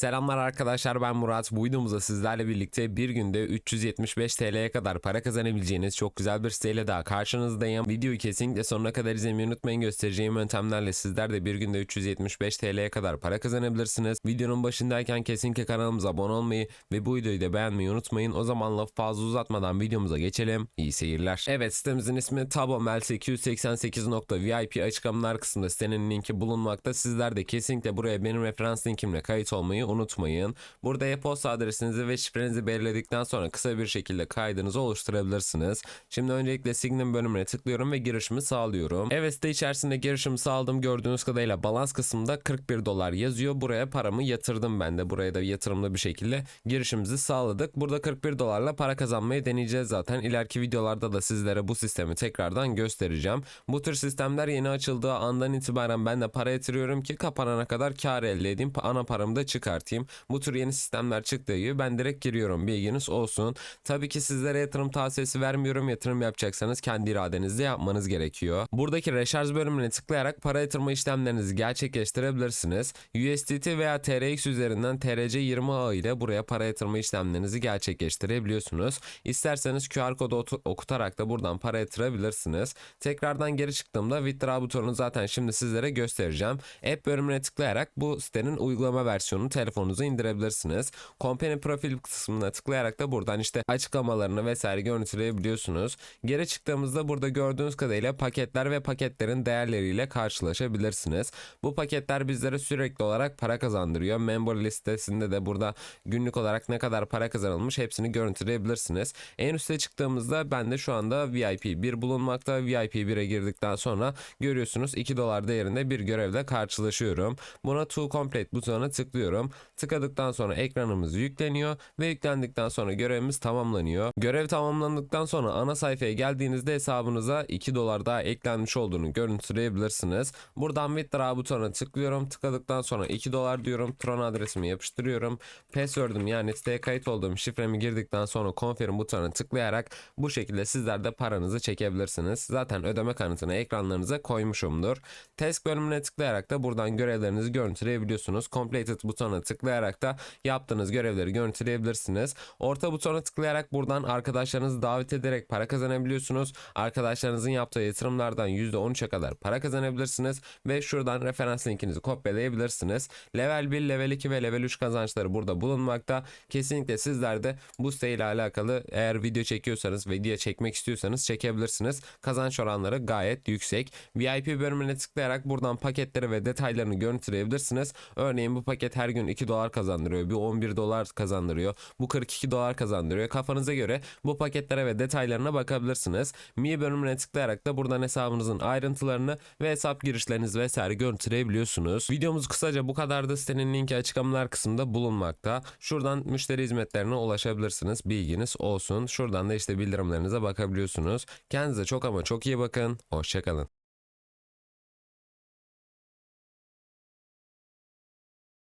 Selamlar arkadaşlar ben Murat. Bu videomuzda sizlerle birlikte bir günde 375 TL'ye kadar para kazanabileceğiniz çok güzel bir siteyle daha karşınızdayım. Videoyu kesinlikle sonuna kadar izlemeyi unutmayın. Göstereceğim yöntemlerle sizler de bir günde 375 TL'ye kadar para kazanabilirsiniz. Videonun başındayken kesinlikle kanalımıza abone olmayı ve bu videoyu da beğenmeyi unutmayın. O zaman lafı fazla uzatmadan videomuza geçelim. İyi seyirler. Evet sitemizin ismi tabomel888.vip açıklamalar kısmında sitenin linki bulunmakta. Sizler de kesinlikle buraya benim referans linkimle kayıt olmayı unutmayın. Burada e-posta adresinizi ve şifrenizi belirledikten sonra kısa bir şekilde kaydınızı oluşturabilirsiniz. Şimdi öncelikle Signin bölümüne tıklıyorum ve girişimi sağlıyorum. Evet site içerisinde girişimi sağladım. Gördüğünüz kadarıyla balans kısmında 41 dolar yazıyor. Buraya paramı yatırdım ben de. Buraya da yatırımlı bir şekilde girişimizi sağladık. Burada 41 dolarla para kazanmayı deneyeceğiz zaten. İleriki videolarda da sizlere bu sistemi tekrardan göstereceğim. Bu tür sistemler yeni açıldığı andan itibaren ben de para yatırıyorum ki kapanana kadar kar elde edeyim. Ana paramı da çıkartayım. Bu tür yeni sistemler çıktığı gibi ben direkt giriyorum. Bilginiz olsun. Tabii ki sizlere yatırım tavsiyesi vermiyorum. Yatırım yapacaksanız kendi iradenizle yapmanız gerekiyor. Buradaki reşarj bölümüne tıklayarak para yatırma işlemlerinizi gerçekleştirebilirsiniz. USDT veya TRX üzerinden TRC20 ağı ile buraya para yatırma işlemlerinizi gerçekleştirebiliyorsunuz. İsterseniz QR kodu okutarak da buradan para yatırabilirsiniz. Tekrardan geri çıktığımda withdraw butonunu zaten şimdi sizlere göstereceğim. App bölümüne tıklayarak bu sitenin uygulama versiyonunu telefonunuza indirebilirsiniz. Company profil kısmına tıklayarak da buradan işte açıklamalarını vesaire görüntüleyebiliyorsunuz. Geri çıktığımızda burada gördüğünüz kadarıyla paketler ve paketlerin değerleriyle karşılaşabilirsiniz. Bu paketler bizlere sürekli olarak para kazandırıyor. Member listesinde de burada günlük olarak ne kadar para kazanılmış hepsini görüntüleyebilirsiniz. En üste çıktığımızda ben de şu anda VIP 1 bulunmakta. VIP 1'e girdikten sonra görüyorsunuz 2 dolar değerinde bir görevle karşılaşıyorum. Buna to complete butonuna tıklıyorum. Tıkladıktan sonra ekranımız yükleniyor ve yüklendikten sonra görevimiz tamamlanıyor. Görev tamamlandıktan sonra ana sayfaya geldiğinizde hesabınıza 2 dolar daha eklenmiş olduğunu görüntüleyebilirsiniz. Buradan withdraw butonuna tıklıyorum. Tıkladıktan sonra 2 dolar diyorum. Tron adresimi yapıştırıyorum. Password'üm yani siteye kayıt olduğum şifremi girdikten sonra confirm butonuna tıklayarak bu şekilde sizler de paranızı çekebilirsiniz. Zaten ödeme kanıtını ekranlarınıza koymuşumdur. Task bölümüne tıklayarak da buradan görevlerinizi görüntüleyebiliyorsunuz. Completed butonuna tıklayarak da yaptığınız görevleri görüntüleyebilirsiniz. Orta butona tıklayarak buradan arkadaşlarınızı davet ederek para kazanabiliyorsunuz. Arkadaşlarınızın yaptığı yatırımlardan %13'e kadar para kazanabilirsiniz ve şuradan referans linkinizi kopyalayabilirsiniz. Level 1, level 2 ve level 3 kazançları burada bulunmakta. Kesinlikle sizler de bu site alakalı eğer video çekiyorsanız video çekmek istiyorsanız çekebilirsiniz. Kazanç oranları gayet yüksek. VIP bölümüne tıklayarak buradan paketleri ve detaylarını görüntüleyebilirsiniz. Örneğin bu paket her gün 2 dolar kazandırıyor. Bir 11 dolar kazandırıyor. Bu 42 dolar kazandırıyor. Kafanıza göre bu paketlere ve detaylarına bakabilirsiniz. Mi bölümüne tıklayarak da buradan hesabınızın ayrıntılarını ve hesap girişlerinizi vesaire görüntüleyebiliyorsunuz. Videomuz kısaca bu kadardı. Sitenin linki açıklamalar kısmında bulunmakta. Şuradan müşteri hizmetlerine ulaşabilirsiniz. Bilginiz olsun. Şuradan da işte bildirimlerinize bakabiliyorsunuz. Kendinize çok ama çok iyi bakın. Hoşçakalın.